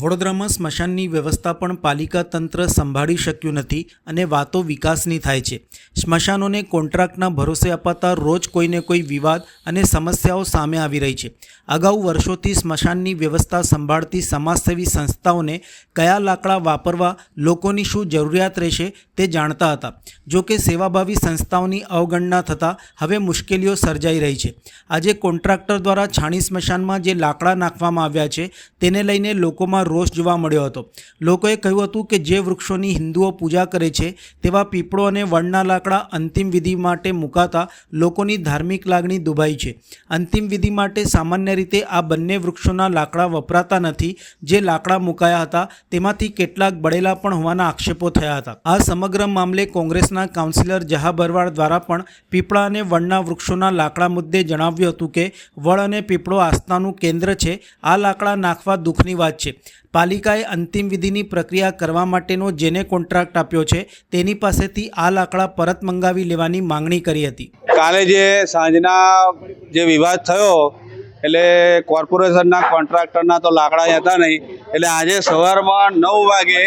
વડોદરામાં સ્મશાનની વ્યવસ્થા પણ પાલિકા તંત્ર સંભાળી શક્યું નથી અને વાતો વિકાસની થાય છે. સ્મશાનોને કોન્ટ્રાક્ટના ભરોસે અપાતા રોજ કોઈને કોઈ વિવાદ અને સમસ્યાઓ સામે આવી રહી છે. અગાઉ વર્ષોથી સ્મશાનની વ્યવસ્થા સંભાળતી સમાજસેવી સંસ્થાઓને કયા લાકડા વાપરવા, લોકોની શું જરૂરિયાત રહેશે તે જાણતા હતા. જો કે સેવાભાવી સંસ્થાઓની અવગણના થતાં હવે મુશ્કેલીઓ સર્જાઈ રહી છે. આજે કોન્ટ્રાક્ટર દ્વારા છાણી સ્મશાનમાં જે લાકડા નાખવામાં આવ્યા છે, તેને લઈને લોકોમાં રોષ જોવા મળ્યો હતો. લોકોએ કહ્યું હતું કે જે વૃક્ષોની હિન્દુઓ પૂજા કરે છે, તેવા પીપળો અને વણના લાકડા અંતિમ વિધિ માટે મુકાતા લોકોની ધાર્મિક લાગણી દુભાઈ છે. અંતિમ વિધિ માટે સામાન્ય રીતે આ બંને વૃક્ષોના લાકડા વપરાતા નથી. જે લાકડા મુકાયા હતા, તેમાંથી કેટલાક બળેલા પણ હોવાના આક્ષેપો થયા હતા. આ સમગ્ર મામલે કોંગ્રેસના કાઉન્સિલર જહા ભરવાડ દ્વારા પણ પીપળા અને વડના વૃક્ષોના લાકડા મુદ્દે જણાવ્યું હતું કે વડ અને પીપળો આસ્થાનું કેન્દ્ર છે, આ લાકડા નાખવા દુઃખની વાત છે. પાલિકાએ અંતિમ વિધિની પ્રક્રિયા કરવા માટેનો જેને કોન્ટ્રાક્ટ આપ્યો છે, તેની પાસેથી આ લાકડા પરત મંગાવી લેવાની માંગણી કરી હતી. કાલે જે સાંજના જે વિવાદ થયો એટલે કોર્પોરેશનના કોન્ટ્રાક્ટરના તો લાકડા હતા નહીં. એટલે આજે સવારમાં નવ વાગે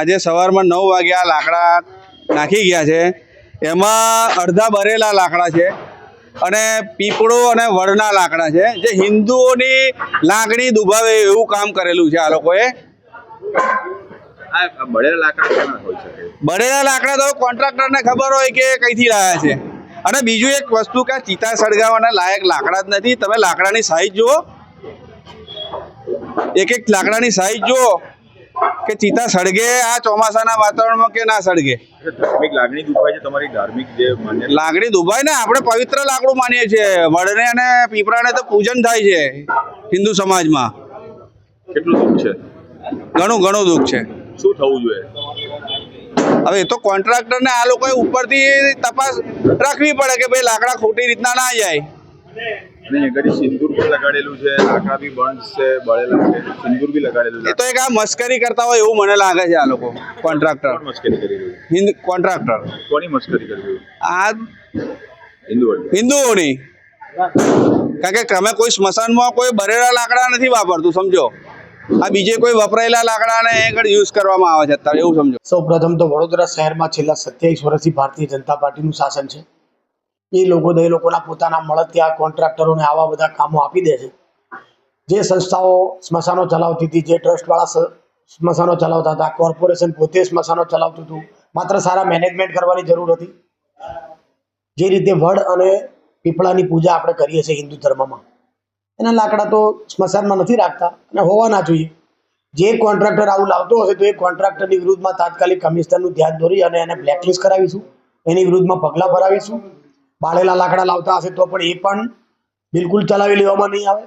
આજે સવારમાં નવ વાગે આ લાકડા નાખી ગયા છે. એમાં અડધા ભરેલા લાકડા છે અને પીપળો અને વડના લાકડા છે. જે હિન્દુઓની લાગણી દુભાવે એવું કામ કરેલું છે આ લોકોએ. લાકડા બળેલા લાકડા તો કોન્ટ્રાક્ટરને ખબર હોય કે કઈથી લાયા છે. અને બીજું એક વસ્તુ કે ચિતા સળગાવવાના લાયક લાકડા જ નથી. તમે લાકડાની સાઈઝ જુઓ. એક એક લાકડાની સાઈઝ જુઓ કે ચિતા સળગે આ ચોમાસાના વાતાવરણમાં કે ના સળગે. લાગણી દુભાય છે તમારી ધાર્મિક જે દુભાય ને આપણે પવિત્ર લાકડું માનીએ છીએ. વડને અને પીપળાને તો પૂજન થાય છે હિન્દુ સમાજમાં. કેટલું દુઃખ છે? ઘણું ઘણું દુઃખ છે. શું થવું જોઈએ? હવે એ તો કોન્ટ્રાક્ટરને આ લોકોએ ઉપરથી તપાસ રાખવી પડે કે ભાઈ લાકડા ખોટી રીતના ના જાય. અને અહીંયા ઘડી સિંદૂર પણ લગાડેલું છે લાકડા બી બંધ છે બળેલા છે સિંદૂર બી લગાડેલું એ છે તો એક આ મસ્કરી કરતા હોય એવું મને લાગે છે આ લોકો કોન્ટ્રાક્ટર. મસ્કરી કરી રહ્યું? હિન્દ કોન્ટ્રાક્ટર. કોની મસ્કરી કરી રહ્યું? આ હિન્દુ હિન્દુઓની. કારણ કે તમે કોઈ સ્મશાનમાં કોઈ બરેલા લાકડા નથી વાપરતું સમજો. આ બીજે કોઈ વપરાયેલા લાકડાને આગળ યુઝ કરવામાં આવે છે અત્યારે, એવું સમજો. સૌ પ્રથમ તો વડોદરા શહેરમાં છેલ્લા સત્યાવીસ વર્ષથી ભારતીય જનતા પાર્ટીનું શાસન છે. એ લોકો એ લોકોના પોતાના મળતિયા કોન્ટ્રાક્ટરોને આવા બધા કામો આપી દે છે. જે સંસ્થાઓ સ્મશાનો ચલાવતી હતી, જે ટ્રસ્ટવાળા સ્મશાનો ચલાવતા હતા, કોર્પોરેશન પોતે સ્મશાનો ચલાવતું હતું, માત્ર સારા મેનેજમેન્ટ કરવાની જરૂર હતી. જે રીતે વડ અને પીપળાની પૂજા આપણે કરીએ છીએ હિન્દુ ધર્મમાં. એના લાકડા તો સ્મશાનમાં નથી રાખતા અને હોવા ના જોઈએ. જે કોન્ટ્રાક્ટર આવું લાવતો હશે તો એ કોન્ટ્રાક્ટરની વિરુદ્ધમાં તાત્કાલિક કમિશનરનું ધ્યાન દોરી અને એને બ્લેકલિસ્ટ કરાવીશું. એની વિરુદ્ધમાં પગલાં ભરાવીશું. બાળેલા લાકડા લાવતા હશે તો પણ એ પણ બિલકુલ ચલાવી લેવામાં નહીં આવે.